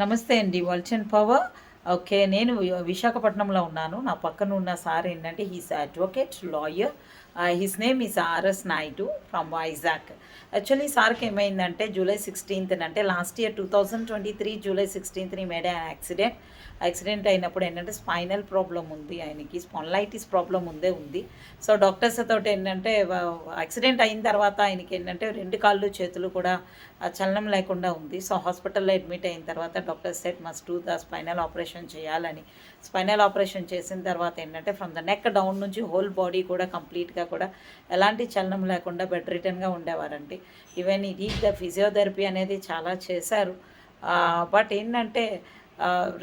నమస్తే అండి వల్చన్ power. Okay నేను విశాఖపట్నంలో ఉన్నాను. నా పక్కన ఉన్న సార్ ఏంటంటే he's advocate lawyer his name is R S Naidu from Vizag actually సార్కి ఏమైందంటే జూలై సిక్స్టీన్త్ అంటే last year two thousand twenty three July సిక్స్టీన్త్ని made accident accident అయినప్పుడు ఏంటంటే స్పైనల్ ప్రాబ్లం ఉంది ఆయనకి స్పాన్లైటిస్ ప్రాబ్లం ఉందే ఉంది. సో డాక్టర్స్ తోటి ఏంటంటే యాక్సిడెంట్ అయిన తర్వాత ఆయనకి ఏంటంటే రెండు కాళ్ళు చేతులు కూడా చలనం లేకుండా ఉంది. సో హాస్పిటల్లో అడ్మిట్ అయిన తర్వాత doctor said must do the spinal operation చేయాలని. స్పైనల్ ఆపరేషన్ చేసిన తర్వాత ఏంటంటే ఫ్రమ్ ద నెక్ డౌన్ నుంచి హోల్ బాడీ కూడా కంప్లీట్గా కూడా ఎలాంటి చలనం లేకుండా బెడ్ రిటర్న్గా ఉండేవారండి. ఈవెన్ ఇది ద ఫిజియోథెరపీ అనేది చాలా చేశారు. బట్ ఏంటంటే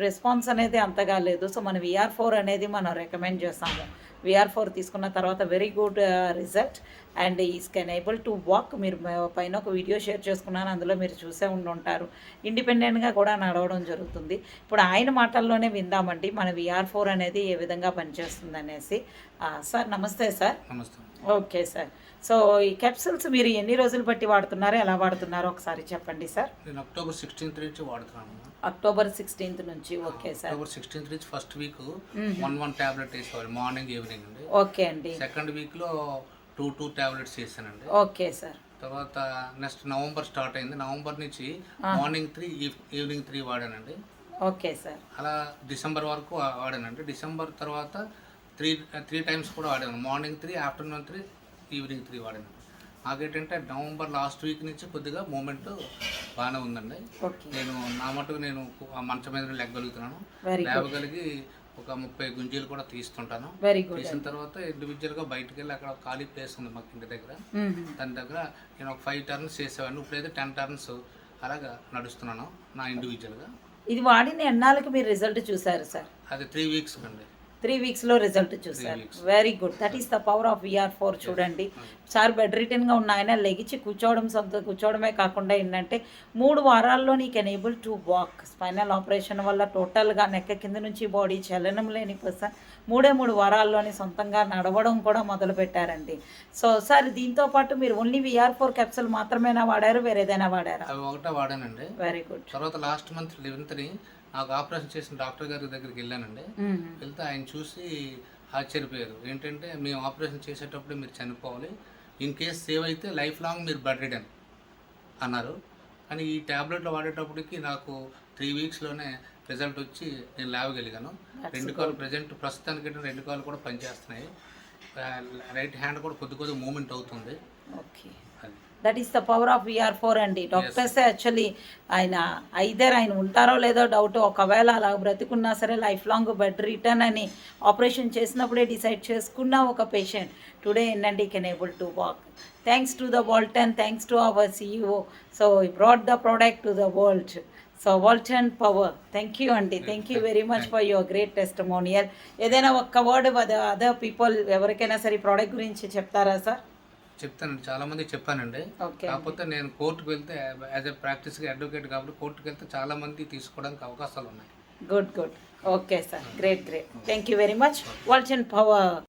రెస్పాన్స్ అనేది అంతగా లేదు. సో మన విఆర్ ఫోర్ అనేది మనం రికమెండ్ చేస్తాము. విఆర్ ఫోర్ తీసుకున్న తర్వాత very good result and is can able to walk మీరు పైన ఒక వీడియో షేర్ చేసుకున్నాను అందులో మీరు చూసే ఉండి ఉంటారు ఇండిపెండెంట్గా కూడా నడవడం జరుగుతుంది. ఇప్పుడు ఆయన మాటల్లోనే విందామండి. మన విఆర్ ఫోర్ అనేది ఏ విధంగా పనిచేస్తుంది అనేసి సార్ నమస్తే సార్. నమస్తే. Okay sir. సో ఈ క్యాప్సూల్స్ మీరు ఎన్ని రోజులు బట్టి వాడుతున్నారో? ఎలా వాడుతున్నారో? ఒకసారి చెప్పండి సార్. నేను అక్టోబర్ సిక్స్టీన్త్ నుంచి వాడుతున్నాను. అక్టోబర్ సిక్స్టీన్త్ నుంచి. Okay sir. అక్టోబర్ సిక్స్టీన్త్ నుంచి first week one one tablet వేసేవాళ్ళు మార్నింగ్ ఈవినింగ్. అండి ఓకే అండి. సెకండ్ వీక్లో టూ టూ టాబ్లెట్స్ వేసానండి ఓకే సార్. తర్వాత నెక్స్ట్ నవంబర్ స్టార్ట్ అయింది. నవంబర్ నుంచి morning three evening three వాడానండి. Okay sir. అలా డిసెంబర్ వరకు వాడానండి. డిసెంబర్ తర్వాత త్రీ త్రీ టైమ్స్ కూడా వాడాను. Morning three afternoon three evening three వాడాను. నాకేంటంటే నవంబర్ లాస్ట్ వీక్ నుంచి కొద్దిగా మూమెంట్ బాగానే ఉందండి. నేను నా మటుకు నేను ఆ మంచం మీద లెగ్గలుగుతున్నాను. లేవగలిగి ఒక ముప్పై గుంజీలు కూడా తీస్తుంటాను. వెరీ గుడ్ తీసిన తర్వాత ఇండివిజువల్గా బయటకు వెళ్ళి అక్కడ ఖాళీ ప్లేస్ ఉంది మాకు ఇంటి దగ్గర. దాని దగ్గర నేను ఒక ఫైవ్ టర్న్స్ చేసేవాడిని. ఇప్పుడైతే టెన్ టర్న్స్ అలాగా నడుస్తున్నాను నా ఇండివిజువల్గా ఇది వాడిన ఎన్నాళ్ళకి మీరు రిజల్ట్ చూసారు సార్ అది త్రీ వీక్స్ అండి త్రీ వీక్స్లో రిజల్ట్ చూసారు. Very good that is the power of V R four చూడండి. సార్ బెడ్ రిటర్న్గా ఉన్న ఆయన లెగిచి కూర్చోవడం సొంత కూర్చోవడమే కాకుండా ఏంటంటే మూడు వారాల్లో నీ can able to walk spinal operation వల్ల టోటల్గా నెక్క కింద నుంచి బాడీ చలనం లేని పర్సన్ మూడే మూడు వారాల్లోని సొంతంగా నడవడం కూడా మొదలు పెట్టారండి. సో సార్ దీంతో పాటు మీరు ఓన్లీ విఆర్ ఫోర్ క్యాప్సూల్ మాత్రమేనా వాడారు? వేరే ఏదైనా వాడారా ఒకటే వాడానండి. వెరీ గుడ్ తర్వాత లాస్ట్ మంత్ లెవెన్త్ని నాకు ఆపరేషన్ చేసిన డాక్టర్ గారి దగ్గరికి వెళ్ళానండి. వెళ్తే ఆయన చూసి ఆశ్చర్యపోయారు. ఏంటంటే మేము ఆపరేషన్ చేసేటప్పుడు మీరు చనిపోవాలి. ఇన్ కేస్ సేవ్ అయితే లైఫ్ లాంగ్ మీరు బెడ్ రిడన్ అన్నారు. కానీ ఈ ట్యాబ్లెట్లు వాడేటప్పటికి నాకు త్రీ వీక్స్లోనే రిజల్ట్ వచ్చి నేను లేవగలిగాను. రెండు కాళ్ళు ప్రజెంట్ ప్రస్తుతానికి రెండు కాళ్ళు కూడా పనిచేస్తున్నాయి. రైట్ హ్యాండ్ కూడా కొద్ది కొద్ది మూమెంట్ అవుతుంది. ఓకే అది. That is the power of V R four అండి. డాక్టర్స్ యాక్చువల్లీ ఆయన ఐదర్ ఆయన ఉంటారో లేదో డౌట్ ఒకవేళ అలా బ్రతికున్నా సరే లైఫ్ లాంగ్ బెడ్ రిటర్న్ అని ఆపరేషన్ చేసినప్పుడే డిసైడ్ చేసుకున్న ఒక పేషెంట్ టుడే ఏంటంటే ఈ can able to walk thanks to the Walton thanks to our CEO so ఈ brought the product to the world so Walton power thank you అండి thank you very much for your great testimonial ఏదైనా ఒక్క word other people ఎవరికైనా సరే product గురించి చెప్తారా sir చెప్తానండి చాలా మంది చెప్పానండి. కాకపోతే నేను కోర్టుకు వెళ్తే యాజ్ ఎ ప్రాక్టీస్గా అడ్వకేట్ కాబట్టి కోర్టుకు వెళ్తే చాలా మంది తీసుకోవడానికి అవకాశాలు ఉన్నాయి. Good good. Okay sir. Great great. Thank you very much. Walton power.